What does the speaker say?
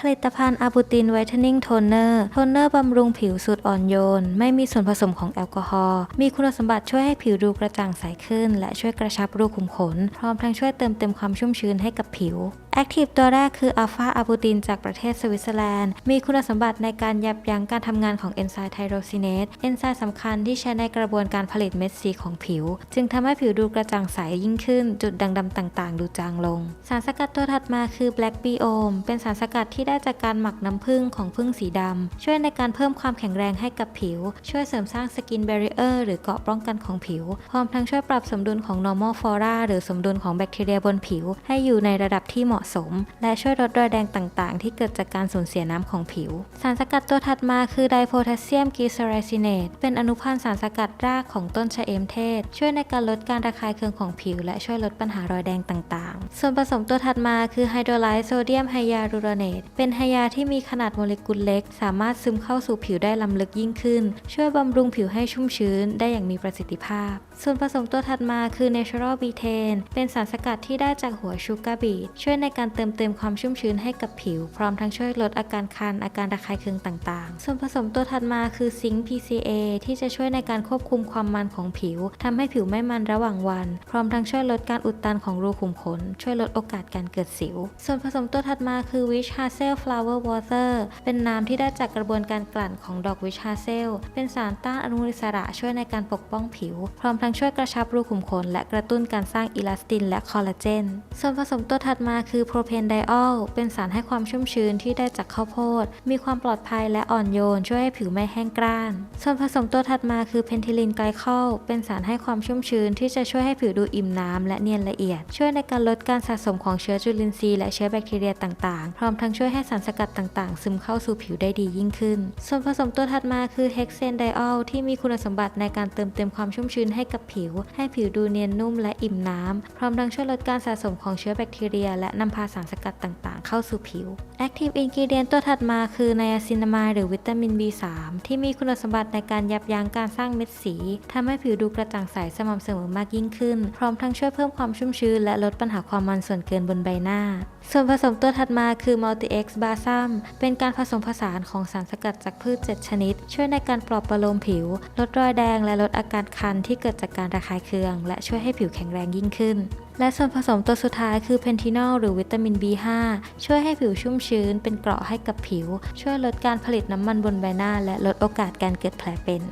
ผลิตภัณฑ์อาบูตินไวท์เทนนิ่งโทนเนอร์ โทนเนอร์บำรุงผิวสูตรอ่อนโยน ไม่มีส่วนผสมของแอลกอฮอล์ มีคุณสมบัติช่วยให้ผิวดูกระจ่างใสขึ้น และช่วยกระชับรูขุมขน พร้อมทั้งช่วยเติมเต็มความชุ่มชื้นให้กับผิวแอคทีฟตัวแรกคืออัลฟาอะบูตินจากประเทศสวิตเซอร์แลนด์ มีคุณสมบัติในการยับยั้งการทำงานของเอนไซม์ไทโรซินเนสเอนไซม์สำคัญที่ใช้ในกระบวนการผลิตเม็ดสีของผิว จึงทำให้ผิวดูกระจ่างใสยิ่งขึ้น จุดด่างดำต่างๆ ดูจางลง สารสกัดตัวถัดมาคือ Black b o m เป็นสารสกัดที่ได้จากการหมักน้ำผึ้งของผึ้งสีดำช่วยในการเพิ่มความแข็งแรงให้กับผิว ช่วยเสริมสร้างสกิน b บร i เออร์หรือเกราะป้องกันของผิว พร้อมทั้งช่วยปรับสมดุลของ normal flora หรือสมดุลของแบคทีเรียบนผิว ให้อยู่ในระดับที่เหมาะสม และช่วยลดรอยแดงต่างๆ ที่เกิดจากการสูญเสียน้ำของผิว สารสกัดตัวถัดมาคือไดโพแทสเซียมกีซาไรซินเนตเป็นอนุพันธ์สารสกัดรากของต้นชะเอมเทศ ช่วยในการลดการระคายเคืองของผิว และช่วยลดปัญหารอยแดงต่างๆ ส่วนผสมตัวถัดมาคือไฮโดรไลซ์โซเดียมไฮยาลูรเนตเป็นไฮยาที่มีขนาดโมเลกุลเล็ก สามารถซึมเข้าสู่ผิวได้ล้ำลึกยิ่งขึ้น ช่วยบำรุงผิวให้ชุ่มชื้นได้อย่างมีประสิทธิภาพ ส่วนผสมตัวถัดมาคือ Natural b e t a n เป็นสารสกัดที่ได้จากหัวชูการ์บีทช่วยในการเติมเต็มความชุ่มชื้นให้กับผิว พร้อมทั้งช่วยลดอาการคัน อาการระคายเคืองต่างๆ ส่วนผสมตัวถัดมาคือซิงค์ PCA ที่จะช่วยในการควบคุมความมันของผิวทำให้ผิวไม่มันระหว่างวัน พร้อมทั้งช่วยลดการอุดตันของรูขุมขน ช่วยลดโอกาสการเกิดสิว ส่วนผสมตัวถัดมาคือ Witch Hazel Flower Water เป็นน้ำที่ได้จากกระบวนการกลั่นของดอก Witch Hazel เป็นสารต้านอนุมูลอิสระช่วยในการปกป้องผิว พร้อมทั้งช่วยกระชับรูขุมขน และกระตุ้นการสร้างอิลาสตินและคอลลาเจนส่วนผสมตัวถัดมาคือือโปรเพนไดออลเป็นสารให้ความชุ่มชื้นที่ได้จากข้าวโพด มีความปลอดภัยและอ่อนโยนช่วยให้ผิวไม่แห้งกร้าน ส่วนผสมตัวถัดมาคือเพนทิลินไกลคอลเป็นสารให้ความชุ่มชื้นที่จะช่วยให้ผิวดูอิ่มน้ำและเนียนละเอียด ช่วยในการลดการสะสมของเชื้อจุลินทรีย์และเชื้อแบคทีเรียต่างๆ พร้อมทั้งช่วยให้สารสกัดต่างๆ ซึมเข้าสู่ผิวได้ดียิ่งขึ้น ส่วนผสมตัวถัดมาคือเฮกเซนไดออลที่มีคุณสมบัติในการเติมเต็มความชุ่มชื้นให้กับผิว ให้ผิวดูเนียนนุ่มและอิ่มน้ำพร้อมทั้งช่วยลดการสะสมของเชื้อแบคทีเรีย และนำพาสารสกัดต่างๆ เข้าสู่ผิว Active Ingredient ตัวถัดมาคือไนอาซินามายหรือวิตามิน B3 ที่มีคุณสมบัติในการยับยั้งการสร้างเม็ดสีทำให้ผิวดูกระจ่างใสสม่ำเสมอมากยิ่งขึ้น พร้อมทั้งช่วยเพิ่มความชุ่มชื้นและลดปัญหาความมันส่วนเกินบนใบหน้า ส่วนผสมตัวถัดมาคือ Multi-X Balsam เป็นการผสมผสานของสารสกัดจากพืช 7 ชนิด ช่วยในการปลอบประโลมผิว ลดรอยแดงและลดอาการคันที่เกิดจากการระคายเคือง และช่วยให้ผิวแข็งแรงยิ่งขึ้น และส่วนผสมตัวสุดท้ายคือเพนทินอลหรือวิตามิน B5 ช่วยให้ผิวชุ่มชื้น เป็นเกราะให้กับผิว ช่วยลดการผลิตน้ำมันบนใบหน้า และลดโอกาสการเกิดแผลเป็น